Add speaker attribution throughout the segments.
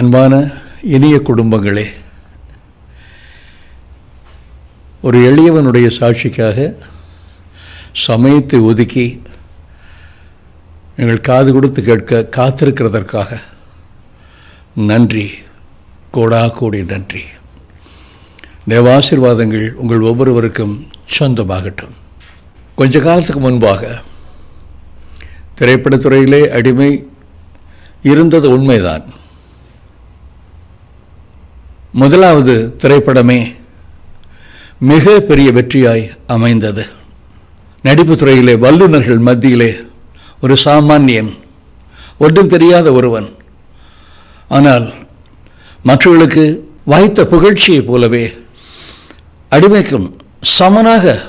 Speaker 1: அன்பான இனிய குடும்பங்களே ஒரு எளியவனுடைய சாட்சிக்காக சமயத்தை ஒதுக்கி நீங்கள் காது கொடுத்து கேட்க காத்திருக்கிறதற்காக நன்றி கோடா கோடி நன்றி. தேவாசிர்வாதங்கள் உங்கள் ஒவ்வொருவருக்கும் சொந்தமாகட்டும். கொஞ்ச காலத்துக்கு முன்பாக திரைப்படத்துறையிலே அடிமை இருந்தது உண்மைதான். முதலாவது திரைப்படமே மிக பெரிய வெற்றியாய் அமைந்தது. நடிப்பு துறையிலே வல்லுநர்கள் மத்தியிலே ஒரு சாமானியன் ஒன்றும் தெரியாத ஒருவன். ஆனால் மற்றவர்களுக்கு வாய்த்த புகழ்ச்சியைப் போலவே அடிமைக்கும் சமனாக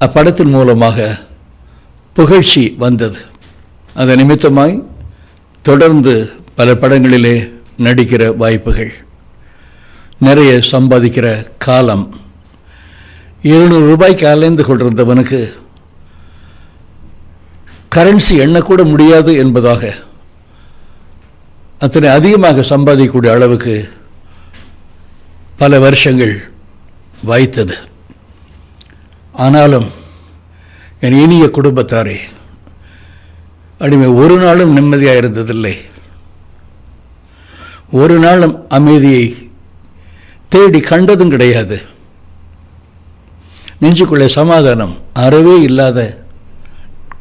Speaker 1: அப்படத்தின் மூலமாக புகழ்ச்சி வந்தது. அதன் நிமித்தமாய் தொடர்ந்து பல படங்களிலே நடிக்கிற வாய்ப்புகள். நிறைய சம்பாதிக்கிற காலம். இருநூறு ரூபாய்க்கு அலைந்து கொண்டிருந்தவனுக்கு கரன்சி எண்ணக்கூட முடியாது என்பதாக அத்தனை அதிகமாக சம்பாதிக்கக்கூடிய அளவுக்கு பல வருஷங்கள் வாய்த்தது. ஆனாலும் என் இனிய குடும்பத்தாரே அடிமை ஒரு நாளும் நிம்மதியாக இருந்ததில்லை. ஒரு நாளும் அமைதியை தேடி கண்டதும் கிடையாது. நெஞ்சுக்குள்ளே சமாதானம் அறவே இல்லாத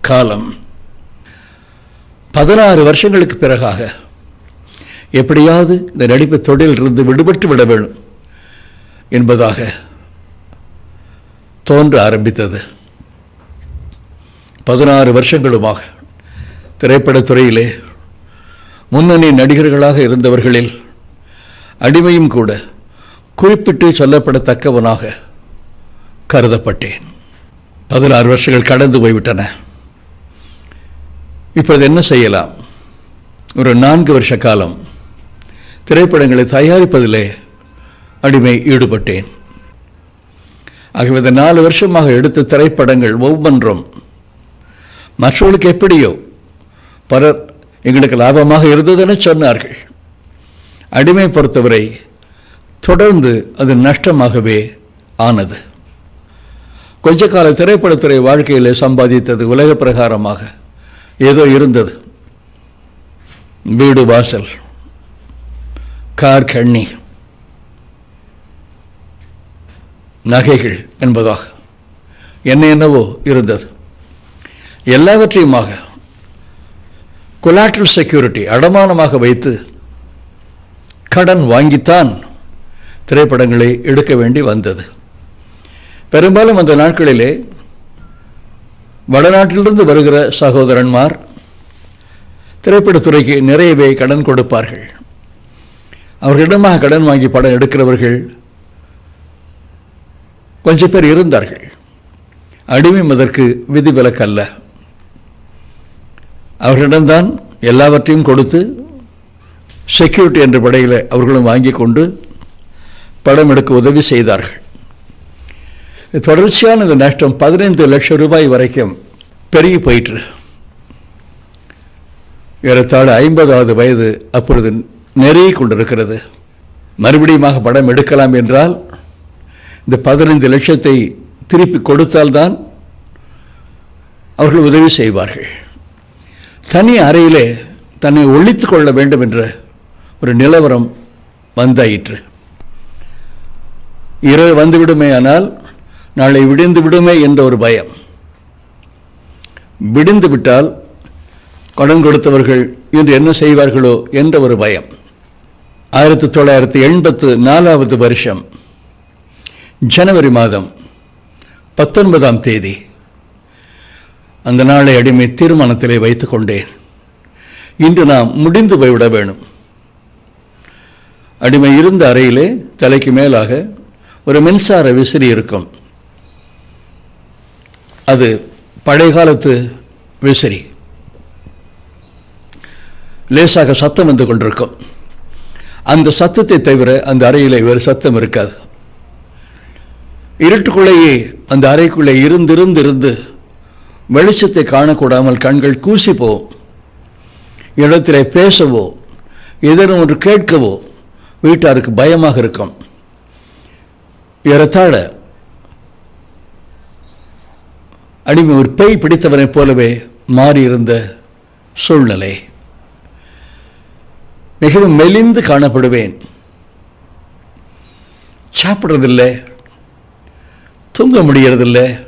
Speaker 1: காலம். பதினாறு வருஷங்களுக்கு பிறகாக எப்படியாவது இந்த நடிப்பு தொழிலிருந்து விடுபட்டு விட வேண்டும் என்பதாக தோன்ற ஆரம்பித்தது. பதினாறு வருஷங்களுமாக திரைப்படத்துறையிலே முன்னணி நடிகர்களாக இருந்தவர்களில் அடிமையும் கூட குறிப்பிட்டு சொல்லப்படத்தக்கவனாக கருதப்பட்டேன். பதினாறு வருஷங்கள் கடந்து போய்விட்டன. இப்பொழுது என்ன செய்யலாம்? ஒரு நான்கு வருஷ காலம் திரைப்படங்களை தயாரிப்பதிலே அடிமை ஈடுபட்டேன். ஆகவே இந்த நாலு வருஷமாக எடுத்த திரைப்படங்கள் ஒவ்வொன்றும் மற்றவர்களுக்கு எப்படியோ பலர் எங்களுக்கு லாபமாக இருந்ததென சொன்னார்கள். அடிமை பொறுத்தவரை தொடர்ந்து அது நஷ்டமாகவே ஆனது. கொஞ்ச கால திரைப்படத்துறை வாழ்க்கையில் சம்பாதித்தது உலக பிரகாரமாக ஏதோ இருந்தது. வீடு வாசல் கார் கண்ணி நகைகள் என்பதாக என்ன என்னவோ இருந்தது. எல்லாவற்றையுமாக கொலாட்ரல் செக்யூரிட்டி அடமானமாக வைத்து கடன் வாங்கித்தான் திரைப்படங்களை எடுக்க வேண்டி வந்தது. பெரும்பாலும் அந்த நாட்களிலே வடநாட்டிலிருந்து வருகிற சகோதரன்மார் திரைப்படத்துறைக்கு நிறையவே கடன் கொடுப்பார்கள். அவர்களிடமாக கடன் வாங்கி படம் எடுக்கிறவர்கள் கொஞ்ச பேர் இருந்தார்கள். அடிமை அதற்கு விதிவிலக்கல்ல. அவர்களிடம்தான் எல்லாவற்றையும் கொடுத்து செக்யூரிட்டி என்ற படையில் அவர்களும் வாங்கி கொண்டு படம் எடுக்க உதவி செய்தார்கள். தொடர்ச்சியான இந்த நஷ்டம் பதினைந்து லட்சம் ரூபாய் வரைக்கும் பெருகி போயிற்று. ஏறத்தாழ ஐம்பதாவது வயது அப்பொழுது நெருங்கி கொண்டிருக்கிறது. மறுபடியுமாக படம் எடுக்கலாம் என்றால் இந்த பதினைந்து லட்சத்தை திருப்பி கொடுத்தால்தான் அவர்கள் உதவி செய்வார்கள். தனி அறையிலே தன்னை ஒழித்து கொள்ள வேண்டும் என்ற ஒரு நிலவரம் வந்தாயிற்று. இரவு வந்துவிடுமே ஆனால் நாளை விடிந்து விடுமே என்ற ஒரு பயம். விடிந்து விட்டால் கடன் கொடுத்தவர்கள் இன்று என்ன செய்வார்களோ என்ற ஒரு பயம். ஆயிரத்தி தொள்ளாயிரத்தி எண்பத்து நாலாவது வருஷம் ஜனவரி மாதம் பத்தொன்பதாம் தேதி. அந்த நாளை அடிமை தீர்மானத்திலே வைத்துக் கொண்டேன். இன்று நாம் முடிந்து போய்விட வேணும் அடிமை இருந்த அறையிலே தலைக்கு மேலாக ஒரு மின்சார விசிறி இருக்கும். அது பழைய காலத்து விசிறி. லேசாக சத்தம் வந்து கொண்டிருக்கும். அந்த சத்தத்தை தவிர அந்த அறையில் வேறு சத்தம் இருக்காது. இருட்டுக்குள்ளேயே அந்த அறைக்குள்ளே இருந்திருந்து இருந்து வெளிச்சத்தை காணக்கூடாமல் கண்கள் கூசி இடத்திலே பேசவோ ஏதேனும் ஒன்று கேட்கவோ வீட்டாருக்கு பயமாக இருக்கும். ஏறத்தாழ அடிமை ஒரு பேய் பிடித்தவனைப் போலவே மாறியிருந்த சூழ்நிலை. மிகவும் மெலிந்து காணப்படுவேன். சாப்பிட்றதில்லை. தூங்க முடியறதில்லை.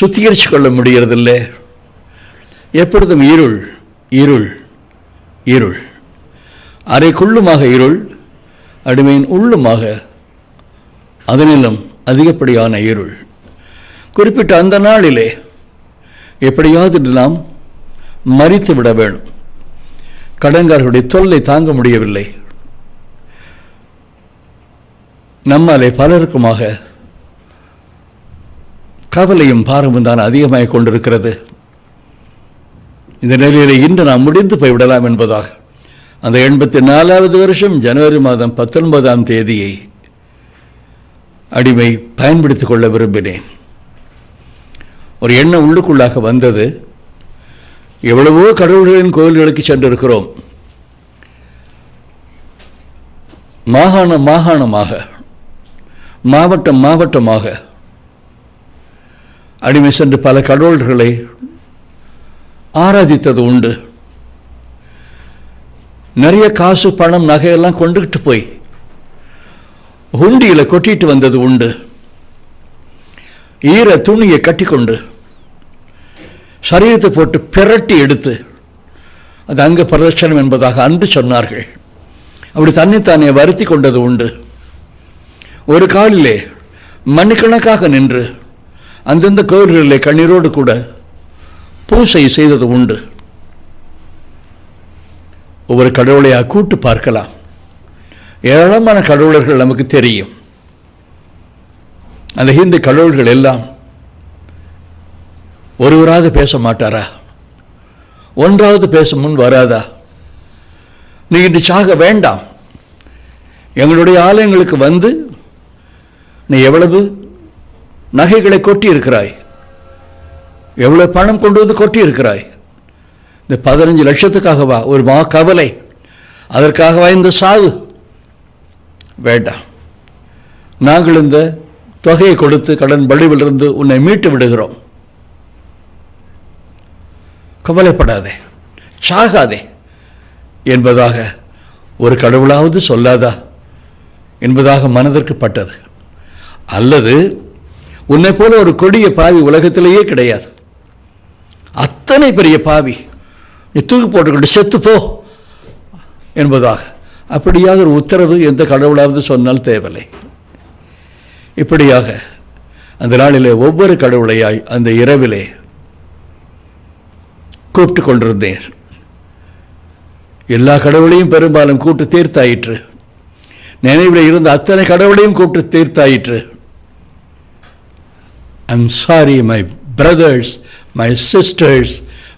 Speaker 1: சுத்திகரித்து கொள்ள முடியறதில்லை. எப்பொழுதும் இருள் இருள் இருள். அறைக்குள்ளுமாக இருள் அடிமையின் உள்ளுமாக அதனிலும் அதிகப்படியான இருள். குறிப்பிட்ட அந்த நாளிலே எப்படியாவது நாம் மறித்து விட வேணும் கடன்காரர்களுடைய தொல்லை தாங்க முடியவில்லை. நம்மாலே பலருக்குமாக கவலையும் பாரமும் தான் அதிகமாக கொண்டிருக்கிறது. இந்த நிலையில் இன்று நாம் முடிந்து போய்விடலாம் என்பதாக அந்த எண்பத்தி நாலாவது வருஷம் ஜனவரி மாதம் பத்தொன்பதாம் தேதியை அடிமை பயன்படுத்திக் கொள்ள விரும்பினேன். ஒரு எண்ணம் உள்ளுக்குள்ளாக வந்தது. எவ்வளவோ கடவுள்களின் கோயில்களுக்கு சென்றிருக்கிறோம். மாகாணம் மாகாணமாக மாவட்டம் மாவட்டமாக அடிமை சென்று பல கடவுள்களை ஆராதித்தது உண்டு. நிறைய காசு பணம் நகையெல்லாம் கொண்டுகிட்டு போய் ஹுண்டியில் கொட்டிட்டு வந்தது உண்டு. ஈர துணியை கட்டிக்கொண்டு சரீரத்தை போட்டு பிரட்டி எடுத்து அது அங்க பிரதட்சணம் என்பதாக அன்று சொன்னார்கள். அப்படி தன்னைத்தானே வருத்தி கொண்டது உண்டு. ஒரு காலிலே மணிக்கணக்காக நின்று அந்தந்த கோவில்களிலே கண்ணீரோடு கூட பூசை செய்தது உண்டு. ஒவ்வொரு கடவுளையாக கூட்டு பார்க்கலாம். ஏராளமான கடவுளர்கள் நமக்கு தெரியும். அந்த ஹிந்து கடவுள்கள் எல்லாம் ஒருவராவது பேச மாட்டாரா? ஒன்றாவது பேச முன் வராதா? நீ இன்று சாக வேண்டாம். எங்களுடைய ஆலயங்களுக்கு வந்து நீ எவ்வளவு நகைகளை கொட்டி இருக்கிறாய் எவ்வளவு பணம் கொண்டு வந்து கொட்டி இருக்கிறாய் இந்த பதினஞ்சு லட்சத்துக்காகவா? ஒரு மா கவலை. அதற்காகவா இந்த சாவு. வேண்டாம். நாங்கள் இந்த தொகையை கொடுத்து கடன் வடிவிலிருந்து உன்னை மீட்டு விடுகிறோம். கவலைப்படாதே. சாகாதே. என்பதாக ஒரு கடவுளாவது சொல்லாதா? என்பதாக மனதிற்கு பட்டது. அல்லது உன்னை போல ஒரு கொடிய பாவி உலகத்திலேயே கிடையாது. அத்தனை பெரிய பாவி நீ தூக்கி போட்டுக்கொண்டு செத்துப்போ என்பதாக. அப்படியாக ஒரு உத்தரவு எந்த கடவுளாவது சொன்னால் தேவையில்லை. இப்படியாக அந்த நாளிலே ஒவ்வொரு கடவுளையாய் அந்த இரவிலே கூப்பிட்டு கொண்டிருந்தேன். எல்லா கடவுளையும் பெரும்பாலும் கூப்பிட்டு தீர்த்தாயிற்று. நினைவில் இருந்த அத்தனை கடவுளையும் கூப்பிட்டு தீர்த்தாயிற்று. I'm sorry my brothers my sisters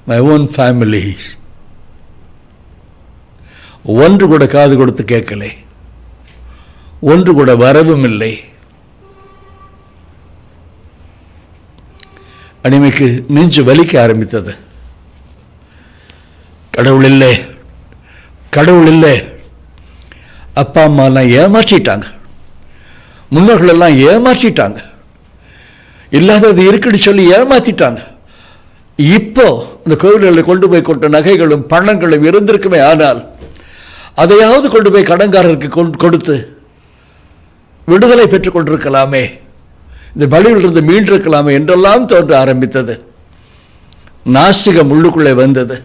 Speaker 1: my own family ஒன்று கூட காது கொடுத்து கேட்கலை. ஒன்று கூட வரவும் இல்லை. அடிமைக்கு நெஞ்சு வலிக்க ஆரம்பித்தது. கடவுள் இல்லை. கடவுள் இல்லை. அப்பா அம்மாலாம் ஏமாற்றிட்டாங்க. முன்னோர்கள் எல்லாம் ஏமாற்றிட்டாங்க. இல்லாதது இருக்குன்னு சொல்லி ஏமாத்திட்டாங்க. இப்போ இந்த கோவில்களில் கொண்டு போய் கொண்ட நகைகளும் பணங்களும் இருந்திருக்குமே ஆனால் அதையாவது கொண்டு போய் கடன்காரருக்கு கொடுத்து விடுதலை பெற்றுக் கொண்டிருக்கலாமே. இந்த பலியிலிருந்து மீண்டிருக்கலாமே என்றெல்லாம் தோன்ற ஆரம்பித்தது. நாசிகம் உள்ளுக்குள்ளே வந்தது.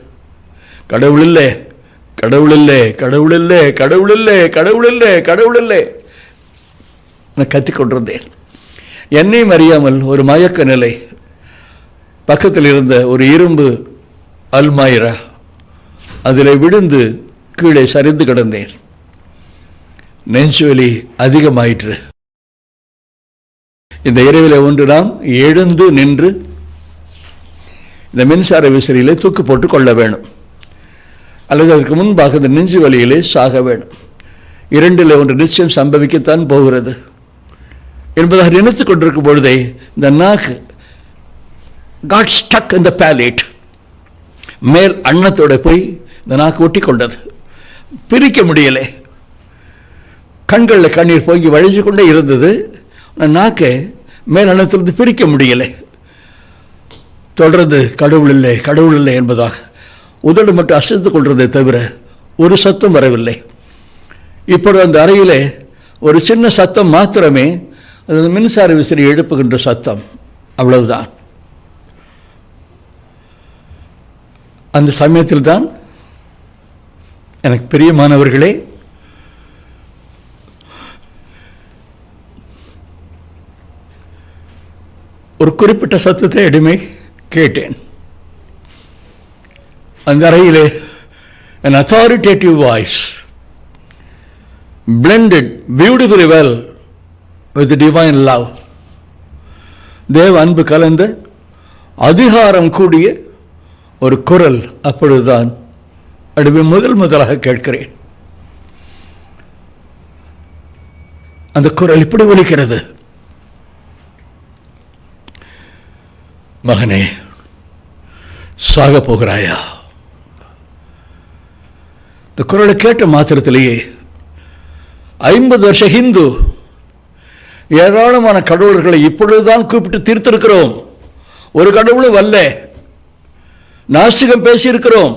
Speaker 1: கடவுள் இல்லை கடவுள் இல்லை கடவுள் இல்லை கடவுள் இல்லை கடவுள் இல்லை கடவுள் இல்லை நான் கத்திக்கொண்டிருந்தேன் என்னையும் அறியாமல் ஒரு மயக்க நிலை பக்கத்தில் இருந்த ஒரு இரும்பு அல்மாயிரா அதில் விழுந்து கீழே சரிந்து கிடந்தேன். நெஞ்சுவலி அதிகமாயிற்று. இந்த இரவில் ஒன்று நாம் எழுந்து நின்று இந்த மின்சார விசிறியிலே தூக்கு போட்டு கொள்ள வேணும் அல்லது அதற்கு முன்பாக இந்த நெஞ்சு வலியிலே சாக வேணும் இரண்டில் ஒன்று நிச்சயம் சம்பவிக்கத்தான் போகிறது. என்பதாக நினைத்துக் கொண்டிருக்கும் பொழுதே இந்த நாக்கு காட் ஸ்டக் இந்த பேலேட் மேல் அன்னத்தோட போய் இந்த நாக்கு ஒட்டி கொண்டது பிரிக்க முடியலை. கண்களில் கண்ணீர் பொங்கி வழிஞ்சு கொண்டே இருந்தது. ஆனா நாக்கை மேல் அன்னத்திலிருந்து பிரிக்க முடியலை. தொடர்ந்து கடவுள் இல்லை கடவுள் இல்லை என்பதாக உதடு மட்டும் அசைந்து கொள்றதை தவிர ஒரு சத்தம் வரவில்லை. இப்பொழுது அந்த அறையில் ஒரு சின்ன சத்தம் மாத்திரமே அது மின்சார விசிறி எழுப்புகின்ற சத்தம். அவ்வளவுதான். அந்த சமயத்தில் தான் எனக்கு பிரியமானவர்களே ஒரு குறிப்பிட்ட சத்தத்தை அடிமை கேட்டேன். அந்த அறையிலே an authoritative voice blended beautifully well with the divine love. தேவ அன்பு கலந்த அதிகாரம் கூடிய ஒரு குரல் அப்பொழுதுதான் அடிமை முதல் முதலாக கேட்கிறேன். அந்த குரல் இப்படி ஒலிக்கிறது. மகனே சாக போகிறாயா? இந்த குரலை கேட்ட மாத்திரத்திலேயே ஐம்பது வருஷ ஹிந்து ஏராளமான கடவுள்களை இப்பொழுதுதான் கூப்பிட்டு தீர்த்திருக்கிறோம். ஒரு கடவுளும் வல்ல நாஸ்திகம் பேசியிருக்கிறோம்.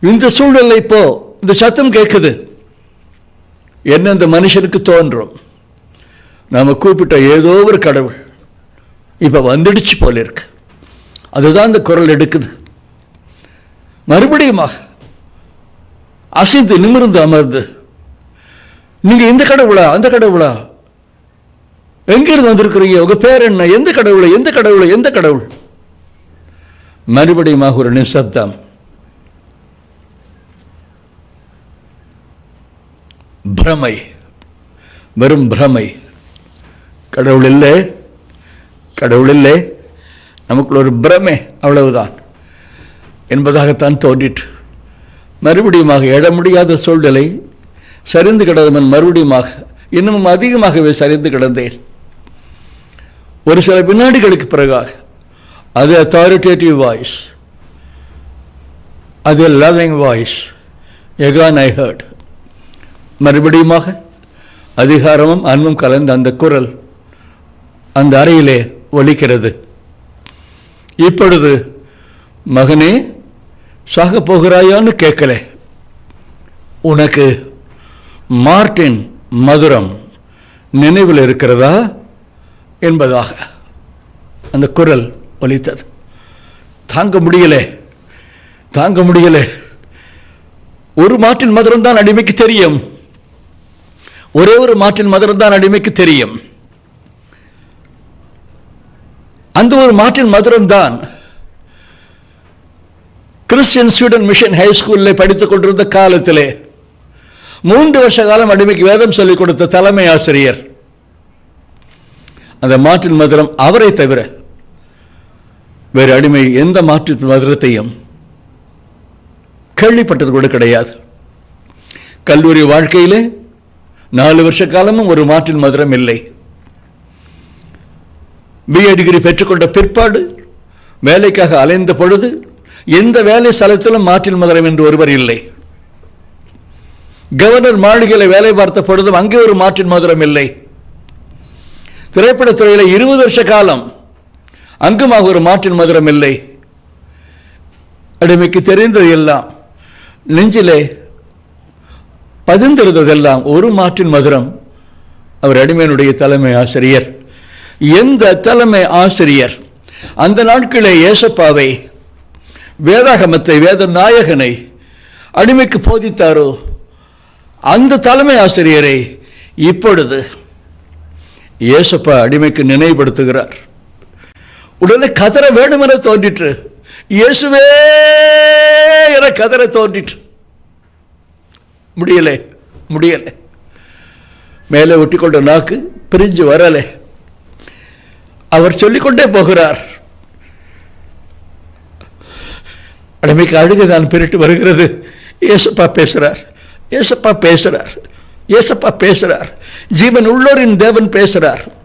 Speaker 1: இந்த சூழ்நிலை இப்போ இந்த சத்தம் கேட்குது. என்ன இந்த மனுஷனுக்கு தோன்றும்? நாம் கூப்பிட்ட ஏதோ ஒரு கடவுள் இப்போ வந்துடுச்சு போல இருக்கு. அதுதான் இந்த குரல் எடுக்குது. மறுபடியும் அசைந்து நிமிர்ந்து அமர்ந்து நீங்கள் இந்த கடவுளா? அந்த கடவுளா? எங்கிருந்து வந்திருக்கிறீங்க? உங்கள் பேர் என்ன? எந்த கடவுளை? எந்த கடவுளை? எந்த கடவுள்? மறுபடியும் ஒரு நிசப்தம். பிரமை. வெறும் பிரமை. கடவுள் இல்லை கடவுள் இல்லை நமக்குள்ள ஒரு பிரமை அவ்வளவுதான் என்பதாகத்தான் தோன்றிற்று. மறுபடியுமாக எழ முடியாத சூழ்நிலை சரிந்து கிடந்தவன் மறுபடியுமாக இன்னமும் அதிகமாகவே சரிந்து கிடந்தேன். ஒரு சில வினாடிகளுக்கு பிறகாக அது அத்தாரிட்டேட்டிவ் வாய்ஸ் அது லவிங் வாய்ஸ் எகான் ஐ ஹர்ட் மறுபடியுமாக அதிகாரமும் அன்பும் கலந்த அந்த குரல் அந்த அறையிலே ஒலிக்கிறது. இப்பொழுது மகனே சாக போகிறாயான்னு கேட்கல. உனக்கு மார்டின் மதுரம் நினைவில் இருக்கிறதா? என்பதாக. அந்த குரல் வலித்தது தாங்க முடியலே. தாங்க முடியலே. ஒரு மாட்டின் மதுரம் தான் அடிமைக்கு தெரியும். ஒரே ஒரு மாட்டின் மதுரம் தான் அடிமைக்கு தெரியும். அந்த ஒரு மாட்டின் மதுரம் தான் கிறிஸ்டியன் ஸ்வீடன் மிஷன் ஹை ஸ்கூலில் படித்துக் கொண்டிருந்த காலத்திலே மூன்று வருஷ காலம் அடிமைக்கு வேதம் சொல்லிக் கொடுத்த தலைமை ஆசிரியர். அந்த மாற்றின் மதுரம் அவரை தவிர வேறு அடிமை எந்த மாற்று மதுரத்தையும் கேள்விப்பட்டது கூட கிடையாது. கல்லூரி வாழ்க்கையிலே நாலு வருஷ காலமும் ஒரு மாற்றின் மதுரம் இல்லை. பிஏ டிகிரி பெற்றுக்கொண்ட பிற்பாடு வேலைக்காக அலைந்த பொழுது எந்த வேலை ஸ்தலத்திலும் மாற்றின் மதுரம் என்று ஒருவர் இல்லை. கவர்னர் மாளிகையில் வேலை பார்த்த பொழுதும் அங்கே ஒரு மாற்றின் மதுரம் இல்லை. திரைப்படத்துறையில் இருபது வருஷ காலம் அங்குமாக ஒரு மாற்றின் மதுரம் இல்லை. அடிமைக்கு தெரிந்தது எல்லாம் நெஞ்சிலே பதிந்திருந்ததெல்லாம் ஒரு மாற்றின் மதுரம். அவர் அடிமையினுடைய தலைமை ஆசிரியர். எந்த தலைமை ஆசிரியர்? அந்த நாட்களே ஏசப்பாவை வேதாகமத்தை வேத நாயகனை அடிமைக்கு போதித்தாரோ? அந்த தலைமை ஆசிரியரை இப்பொழுது இயேசப்பா அடிமைக்கு நினைவுபடுத்துகிறார். உடனே கதற வேண்டும் என தோன்றிற்று. இயேசுவே என கதற தோன்றிற்று. முடியலை முடியலை. மேலே ஒட்டிக்கொண்ட நாக்கு பிரிஞ்சு வரலை. அவர் சொல்லிக்கொண்டே போகிறார். அடிமைக்கு அழுகைதான் பிரிட்டு வருகிறது. ஏசப்பா பேசுகிறார் ஏசப்பா பேசுறார். ஏசப்பா பேசுறார். ஜீவன் உள்ளோரின் தேவன் பேசுகிறார்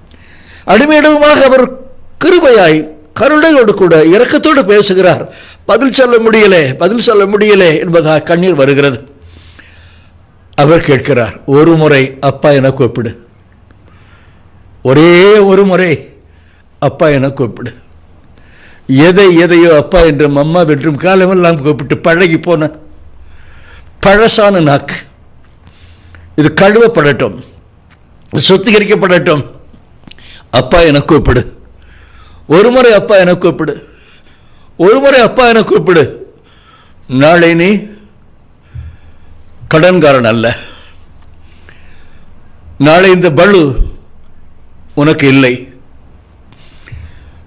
Speaker 1: அடிமையிடமாக அவர் கிருபையாய் கருணையோடு கூட இரக்கத்தோடு பேசுகிறார். பதில் சொல்ல முடியலே பதில் சொல்ல முடியலே என்பதாக கண்ணீர் வருகிறது. அவர் கேட்கிறார் ஒரு முறை அப்பா என கூப்பிடு. ஒரே ஒரு முறை அப்பா என கூப்பிடு. எதை எதையோ அப்பா என்றும் அம்மா என்றும் காலமெல்லாம் கூப்பிட்டு பழகி போன பழசான நாக்கு. இது கழுவப்படட்டும் இது சுத்திகரிக்கப்படட்டும். அப்பா என கூப்பிடு. ஒரு முறை அப்பா என கூப்பிடு. ஒரு முறை அப்பா என கூப்பிடு. நாளை நீ கடன்காரன் அல்ல. நாளை இந்த பளு உனக்கு இல்லை.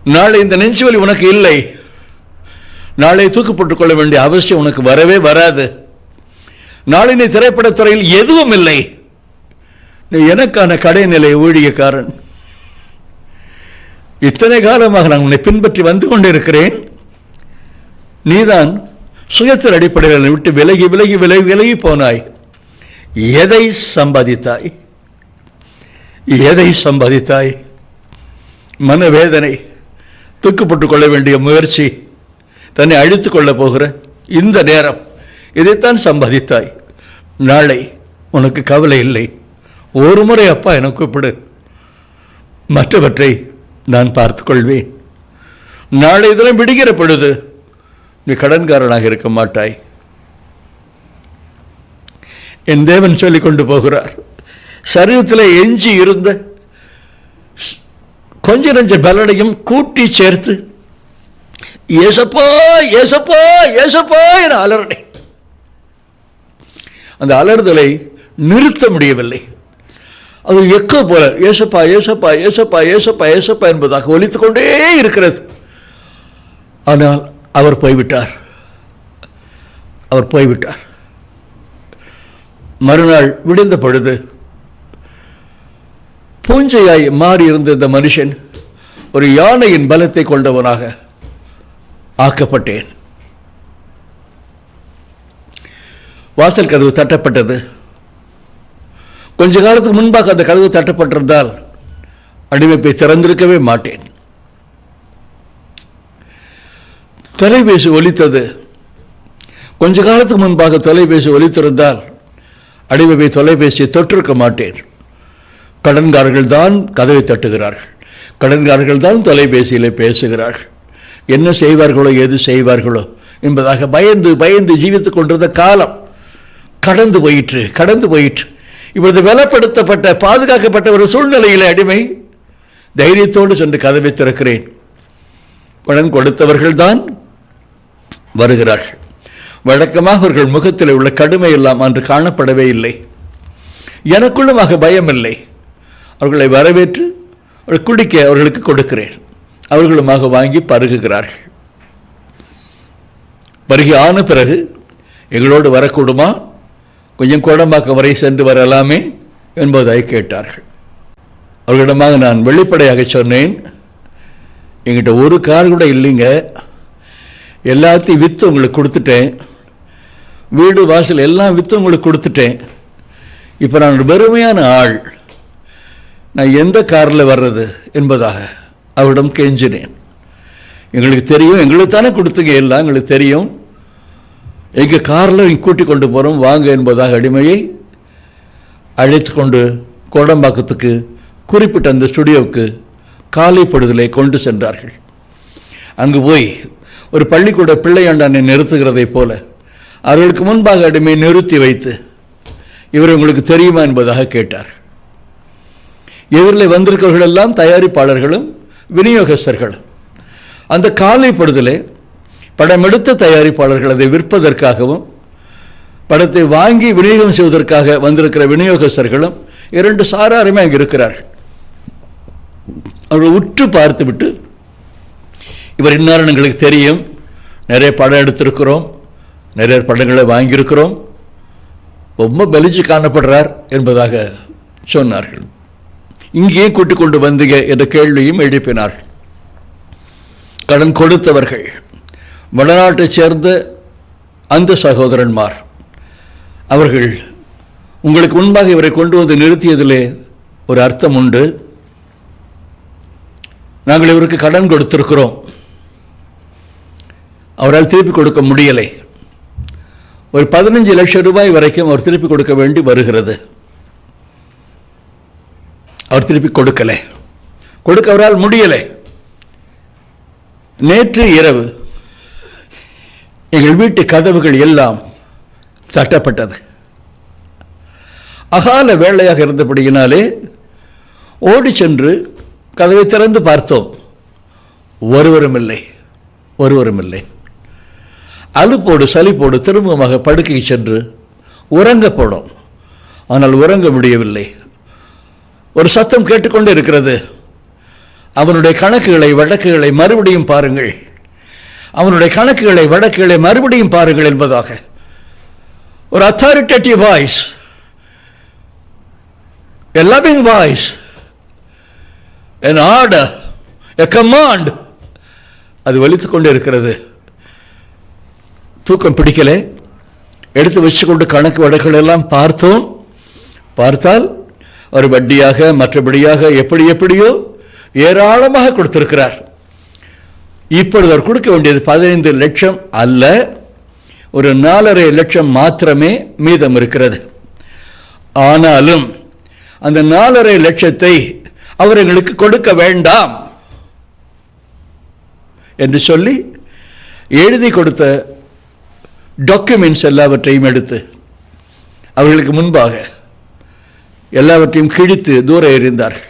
Speaker 1: நாளை இந்த நெஞ்சுவலி உனக்கு இல்லை. நாளை தூக்கப்பட்டுக் கொள்ள வேண்டிய அவசியம் உனக்கு வரவே வராது. நாளை நீ திரைப்படத் துறையில் எதுவும் இல்லை. நீ எனக்கான கடைநிலை ஊழியக்காரன். இத்தனை காலமாக நான் உன்னை பின்பற்றி வந்து கொண்டிருக்கிறேன். நீதான் சுயத்தில் அடிப்படையில் விட்டு விலகி விலகி விலகி விலகி போனாய். எதை சம்பாதித்தாய்? எதை சம்பாதித்தாய்? மனவேதனை தூக்கப்பட்டுக் கொள்ள வேண்டிய முயற்சி தன்னை அழித்துக் கொள்ளப் போகிற இந்த நேரம் இதைத்தான் சம்பாதித்தாய். நாளை உனக்கு கவலை இல்லை. ஒரு முறை அப்பா என கூப்பிடு. மற்றவற்றை நான் பார்த்துக்கொள்வேன். நாளை தினம் விடுகிற பொழுது நீ கடன்காரனாக இருக்க மாட்டாய். என் தேவன் சொல்லி கொண்டு போகிறார். சரீரத்தில் எஞ்சி இருந்த கொஞ்ச நெஞ்ச பலனையும் கூட்டி சேர்த்து ஏசப்பா ஏசப்பா ஏசப்பா என அலறனை அந்த அலறுதலை நிறுத்த முடியவில்லை. அது எக்கோ போல. ஏசப்பா ஏசப்பா ஏசப்பா ஏசப்பா ஏசப்பா என்பதாக ஒலித்து கொண்டே இருக்கிறது. ஆனால் அவர் போய்விட்டார். அவர் போய்விட்டார். மறுநாள் விடிந்த பொழுது பூஞ்சையாய் மாறியிருந்த இந்த மனுஷன் ஒரு யானையின் பலத்தை கொண்டவனாக ஆக்கப்பட்டேன். வாசல் கதவு தட்டப்பட்டது. கொஞ்ச காலத்துக்கு முன்பாக அந்த கதவு தட்டப்பட்டிருந்தால் அடிமைப்பை திறந்திருக்கவே மாட்டேன். தொலைபேசி ஒலித்தது. கொஞ்ச காலத்துக்கு முன்பாக தொலைபேசி ஒலித்திருந்தால் அடிமைப்பை தொலைபேசியை தொற்றிருக்க மாட்டேன். கடன்காரர்கள் தான் கதவை தட்டுகிறார்கள். கடன்காரர்கள் தான் தொலைபேசியில் பேசுகிறார்கள். என்ன செய்வார்களோ எது செய்வார்களோ என்பதாக பயந்து பயந்து ஜீவித்துக் கொண்டிருந்த காலம் கடந்து போயிற்று கடந்து போயிற்று. இவரது பலப்படுத்தப்பட்ட பாதுகாக்கப்பட்ட ஒரு சூழ்நிலையில் அடிமை. தைரியத்தோடு சென்று கதவை திறக்கிறேன். பணம் கொடுத்தவர்கள் தான் வருகிறார்கள். வழக்கமாக அவர்கள் முகத்தில் உள்ள கடுமை எல்லாம் அன்று காணப்படவே இல்லை. எனக்குள்ளுமாக பயம் இல்லை. அவர்களை வரவேற்று ஒரு குடிக்க அவர்களுக்கு கொடுக்கிறேன். அவர்களுமாக வாங்கி பருகுகிறார்கள். பருகி ஆன பிறகு எங்களோடு வரக்கூடுமா? கொஞ்சம் கோடம்பாக்கம் வரை சென்று வரலாமே என்பதை கேட்டார்கள். அவர்களிடமாக நான் வெளிப்படையாக சொன்னேன் எங்கிட்ட ஒரு கார் கூட இல்லைங்க. எல்லாத்தையும் விற்று உங்களுக்கு கொடுத்துட்டேன். வீடு வாசல் எல்லாம் விற்று உங்களுக்கு கொடுத்துட்டேன். இப்போ நான் ஒரு வெறுமையான ஆள். நான் எந்த காரில் வர்றது? என்பதாக அவரிடம் கெஞ்சினேன். எங்களுக்கு தெரியும் எங்களுக்கு தானே கொடுத்தீங்க எல்லாம் எங்களுக்கு தெரியும். எங்கள் காரில் கூட்டி கொண்டு போகிறோம் வாங்க என்பதாக அடிமையை அழைத்து கொண்டு கோடம்பாக்கத்துக்கு குறிப்பிட்ட அந்த ஸ்டுடியோவுக்கு காலை பொழுதிலே கொண்டு சென்றார்கள். அங்கு போய் ஒரு பள்ளிக்கூட பிள்ளையாண்டானை நிறுத்துகிறதைப் போல அவர்களுக்கு முன்பாக அடிமை நிறுத்தி வைத்து இவர் உங்களுக்கு தெரியுமா என்பதாக கேட்டார். எதிரில் வந்திருக்கிறவர்கள் எல்லாம் தயாரிப்பாளர்களும் விநியோகஸ்தர்களும். அந்த காலை பொழுதிலே படம் எடுத்த தயாரிப்பாளர்கள் அதை விற்பதற்காகவும் படத்தை வாங்கி விநியோகம் செய்வதற்காக வந்திருக்கிற விநியோகஸ்தர்களும் இரண்டு சாராருமே அங்கே இருக்கிறார்கள். அவர்கள் உற்று பார்த்துவிட்டு இவர் இன்னாரும் எங்களுக்கு தெரியும். நிறைய படம் எடுத்திருக்கிறோம். நிறைய படங்களை வாங்கியிருக்கிறோம். ரொம்ப பலிச்சு காணப்படுறார் என்பதாக சொன்னார்கள். இங்கேயே கூட்டிக் கொண்டு வந்தீங்க என்ற கேள்வியும் எழுப்பினார்கள். கடன் கொடுத்தவர்கள் வடநாட்டைச் சேர்ந்த அந்த சகோதரன்மார் அவர்கள் உங்களுக்கு முன்பாக இவரை கொண்டு வந்து நிறுத்தியதிலே ஒரு அர்த்தம் உண்டு. நாங்கள் இவருக்கு கடன் கொடுத்திருக்கிறோம். அவரால் திருப்பி கொடுக்க முடியலை. ஒரு பதினஞ்சு லட்சம் ரூபாய் வரைக்கும் அவர் திருப்பி கொடுக்க வேண்டி வருகிறது. அவர் திருப்பி கொடுக்கலை. கொடுக்க அவரால் முடியலை. நேற்று இரவு எங்கள் வீட்டு கதவுகள் எல்லாம் தட்டப்பட்டது. அகால வேலையாக இருந்தபடியினாலே ஓடி சென்று கதவை திறந்து பார்த்தோம். ஒருவரும் இல்லை ஒருவரும் இல்லை அலுப்போடு சலிப்போடு திரும்பமாக படுக்கை சென்று உறங்க போனோம். ஆனால் உறங்க முடியவில்லை. ஒரு சத்தம் கேட்டுக்கொண்டு இருக்கிறது. அவனுடைய கணக்குகளை வழக்குகளை மறுபடியும் பாருங்கள். அவனுடைய கணக்குகளை வழக்குகளை மறுபடியும் பாருங்கள் என்பதாக. ஒரு authoritative voice a loving voice an order a command அது வலித்து கொண்டு இருக்கிறது தூக்கம் பிடிக்கல. எடுத்து வச்சுக்கொண்டு கணக்கு வழக்குகள் எல்லாம் பார்த்தோம். பார்த்தால் ஒரு வட்டியாக மற்றபடியாக எப்படி எப்படியோ ஏராளமாக கொடுத்திருக்கிறார். இப்பொழுது அவர் கொடுக்க வேண்டியது பதினைந்து லட்சம் அல்ல. ஒரு நாலரை லட்சம் மாத்திரமே மீதம் இருக்கிறது. ஆனாலும் அந்த நாலரை லட்சத்தை அவர் எங்களுக்கு கொடுக்க வேண்டாம் என்று சொல்லி எழுதி கொடுத்த டாக்குமெண்ட்ஸ் எல்லாவற்றையும் எடுத்து அவர்களுக்கு முன்பாக எல்லாவற்றையும் கிழித்து தூர எறிந்தார்கள்.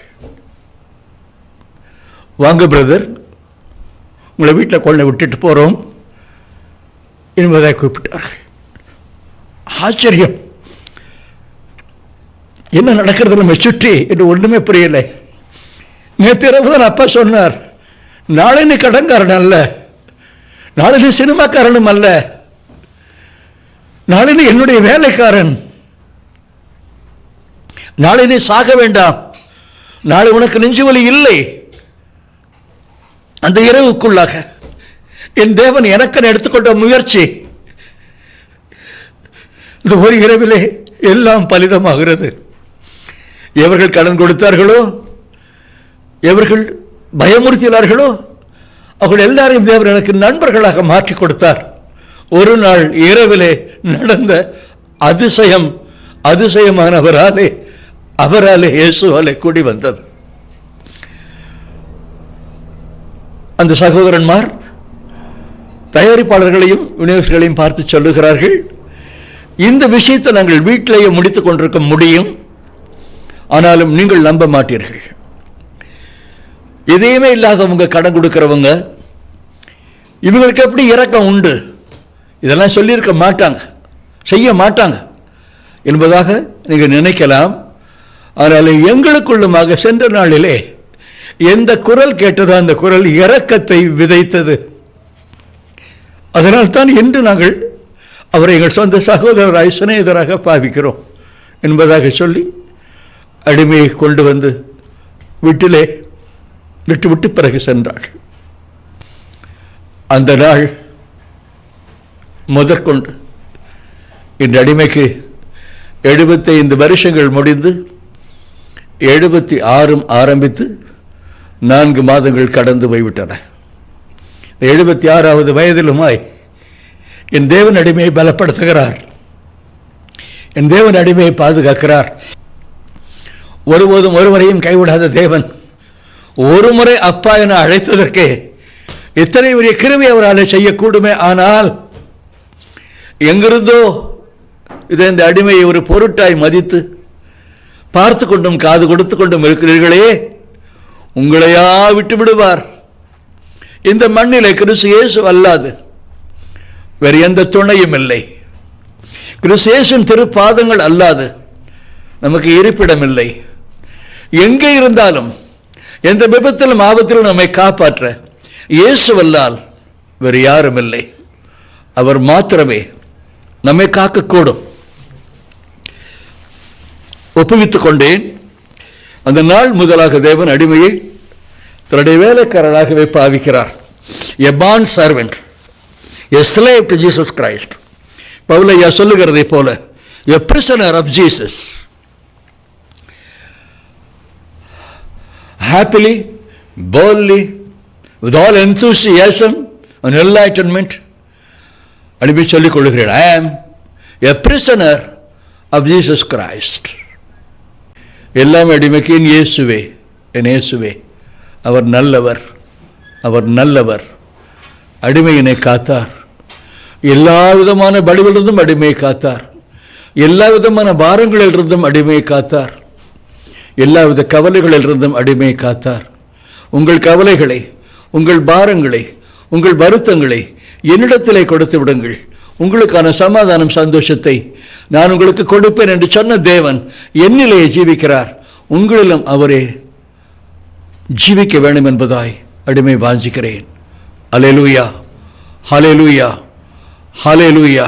Speaker 1: வாங்க பிரதர் உங்களை வீட்டில் கொள்ளை விட்டுட்டு போகிறோம் என்பதை கூப்பிட்டார்கள் ஆச்சரியம். என்ன நடக்கிறது நம்ம சுற்றி என்று ஒன்றுமே புரியலை. நேற்று இரவு தான் அப்பா சொன்னார் நாளினி கடன்காரன் அல்ல நாளினி சினிமாக்காரனும் அல்ல நாளினி என்னுடைய வேலைக்காரன் நாளை நீ சாக வேண்டாம் நாளை உனக்கு நெஞ்சு வலி இல்லை அந்த இரவுக்குள்ளாக என் தேவன் எனக்கு எடுத்துக்கொண்ட முயற்சி இந்த ஒரு இரவிலே எல்லாம் பலிதமாகிறது. எவர்கள் கடன் கொடுத்தார்களோ எவர்கள் பயமுறுத்தினார்களோ அவர்கள் எல்லாரையும் தேவர் எனக்கு நண்பர்களாக மாற்றி கொடுத்தார். ஒரு நாள் இரவிலே நடந்த அதிசயம் அதிசயமானவராலே அவராலே இயேசுவாலே கூடி வந்தது. அந்த சகோதரன்மார் தயாரிப்பாளர்களையும் விநியோகர்களையும் பார்த்து சொல்லுகிறார்கள் இந்த விஷயத்தை நாங்கள் வீட்டிலேயே முடித்து கொண்டிருக்க முடியும் ஆனாலும் நீங்கள் நம்ப மாட்டீர்கள். எதையுமே இல்லாதவங்க கடன் கொடுக்குறவங்க இவங்களுக்கு எப்படி இரக்கம் உண்டு? இதெல்லாம் சொல்லியிருக்க மாட்டாங்க செய்ய மாட்டாங்க என்பதாக நீங்கள் நினைக்கலாம். ஆனால் எங்களுக்குள்ளுமாக சென்ற நாளிலே எந்த குரல் கேட்டதோ அந்த குரல் இறக்கத்தை விதைத்தது. அதனால் தான் இன்று நாங்கள் அவரை எங்கள் சொந்த சகோதரராய் சிநேகிதராக பாவிக்கிறோம் என்பதாக சொல்லி அடிமையை கொண்டு வந்து வீட்டிலே விட்டு விட்டு பிறகு சென்றாள் அந்த நாள் முதற்கொண்டு இந்த அடிமைக்கு எழுபத்தைந்து வருஷங்கள் முடிந்து எழுபத்தி ஆறும் ஆரம்பித்து நான்கு மாதங்கள் கடந்து போய்விட்டன. எழுபத்தி ஆறாவது வயதிலுமாய் என் தேவன் அடிமையை பலப்படுத்துகிறார். என் தேவன் அடிமையை பாதுகாக்கிறார். ஒருபோதும் ஒருவரையும் கைவிடாத தேவன் ஒரு முறை அப்பா என அழைத்ததற்கே இத்தனை பெரிய கிருமி அவரால் செய்யக்கூடுமே. ஆனால் எங்கிருந்தோ இதை இந்த அடிமையை ஒரு பொருட்டாய் மதித்து பார்த்து கொண்டும் காது கொடுத்து கொண்டும் இருக்கிறீர்களே. உங்களையா விட்டு விடுவார் இந்த மண்ணிலே கிறிஸ்து இயேசு அல்லாது வேறு எந்த துணையும் இல்லை. கிறிஸ்து திருப்பாதங்கள் அல்லாது நமக்கு இருப்பிடமில்லை. எங்கே இருந்தாலும் எந்த விபத்திலும் ஆபத்திலும் நம்மை காப்பாற்ற இயேசுவல்லால் வேறு யாரும் இல்லை. அவர் மாத்திரமே நம்மை காக்கக்கூடும். ஒப்புவித்துக் கொண்டேன். அந்த நாள் முதலாக தேவன் அடிமையை தன்னுடைய வேலைக்காரராகவே பாவிக்கிறார். A bond servant a slave to Jesus Christ பவுலையா சொல்லுகிறதை போல a prisoner of Jesus happily boldly with all enthusiasm and enlightenment அடிமை சொல்லிக் கொள்கிறேன் I am a prisoner of Jesus Christ எல்லாம் அடிமைக்கு என் இயேசுவே என் இயேசுவே. அவர் நல்லவர் அவர் நல்லவர். அடிமையினை காத்தார். எல்லா விதமான பலிகளிலிருந்தும் அடிமையை காத்தார். எல்லா விதமான பாரங்களிலிருந்தும் அடிமையை காத்தார். எல்லா வித கவலைகளிலிருந்தும் அடிமையை காத்தார். உங்கள் கவலைகளை உங்கள் பாரங்களை உங்கள் வருத்தங்களை என்னிடத்திலே கொடுத்து விடுங்கள். உங்களுக்கான சமாதானம் சந்தோஷத்தை நான் உங்களுக்கு கொடுப்பேன் என்று சொன்ன தேவன் என்னிலேயே ஜீவிக்கிறார். உங்களிலும் அவரே ஜீவிக்க வேண்டும் என்பதாய் அடிமை வாஞ்சிக்கிறேன். அலேலூயா ஹலேலூயா ஹலேலூயா